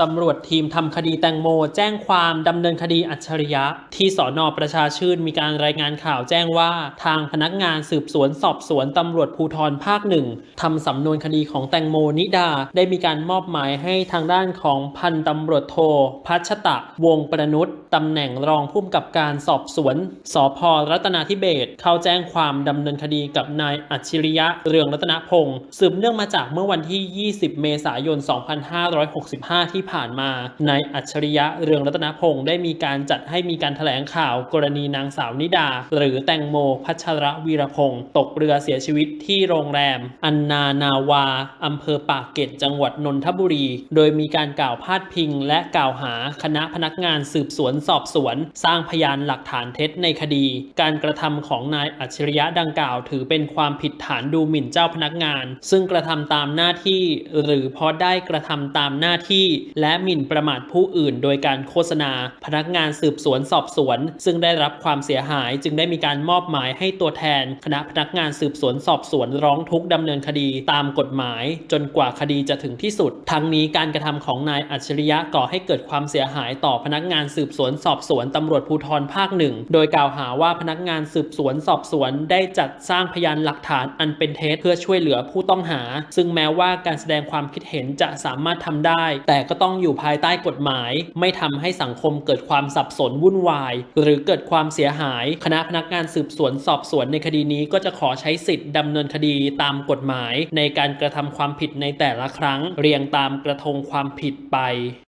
ตำรวจทีมทำคดีแตงโม แจ้งความดำเนินคดีอัจฉริยะ ที่สอนอประชาชื่นมีการรายงานข่าวแจ้งว่า ทางพนักงานสืบสวนสอบสวนตำรวจภูธรภาคหนึ่งทำสำนวนคดีของแตงโมนิดา ได้มีการมอบหมายให้ทางด้านของพันตำรวจโท พัชตะ วงประนุษตำแหน่งรองผู้กำกับการสอบสวนสพรัตนาธิเบศเข้าแจ้งความดำเนินคดีกับนายอัจฉริยะเรืองรัตนพงศ์สืบเนื่องมาจากเมื่อวันที่ 20 เมษายน 2565 ที่ผ่านมานายอัจฉริยะเรืองรัตนพงศ์ได้มีการจัดให้มีการแถลงข่าวกรณีนางสาวนิดา หรือแตงโมพัชรวีรพงศ์ตกเรือเสียชีวิตที่โรงแรม อันนานาวาอำเภอปากเกร็ดจังหวัดนนทบุรี โดยมีการกล่าวพาดพิง และกล่าวหาคณะพนักงานสืบสวนสอบสวน สร้างพยานหลักฐานเท็จในคดี การกระทำของนายอัจฉริยะดังกล่าว ถือเป็นความผิดฐานดูหมิ่นเจ้าพนักงาน ซึ่งกระทำตามหน้าที่ หรือเพราะได้กระทำตามหน้าที่และหมิ่นประมาทผู้อื่น โดยการโฆษณา พนักงานสืบสวนสอบสวน ซึ่งได้รับความเสียหายจึงได้มีการมอบหมายให้ตัวแทน คณะพนักงานสืบสวนสอบสวนร้องทุกข์ดำเนินคดีตามกฎหมาย จนกว่าคดีจะถึงที่สุด ทั้งนี้การกระทำของนายอัจฉริยะก่อให้เกิดความเสียหายต่อพนักงานสืบสวนสอบสวนตำรวจภูธรภาคหนึ่งโดยกล่าวหาว่าพนักงานสืบสวนสอบสวนได้จัดสร้างพยานหลักฐานอันเป็นเท็จเพื่อช่วยเหลือผู้ต้องหา ซึ่งแม้ว่าการแสดงความคิดเห็นจะสามารถทำได้ แต่ก็ต้อง้องอยู่ภายใต้กฎหมาย ไม่ทำให้สังคมเกิดความสับสนวุ่นวาย หรือเกิดความเสียหาย คณะพนักงานสืบสวนสอบสวนในคดีนี้ก็จะขอใช้สิทธิ์ดำเนินคดีตามกฎหมาย ในการกระทำความผิดในแต่ละครั้ง เรียงตามกระทงความผิดไป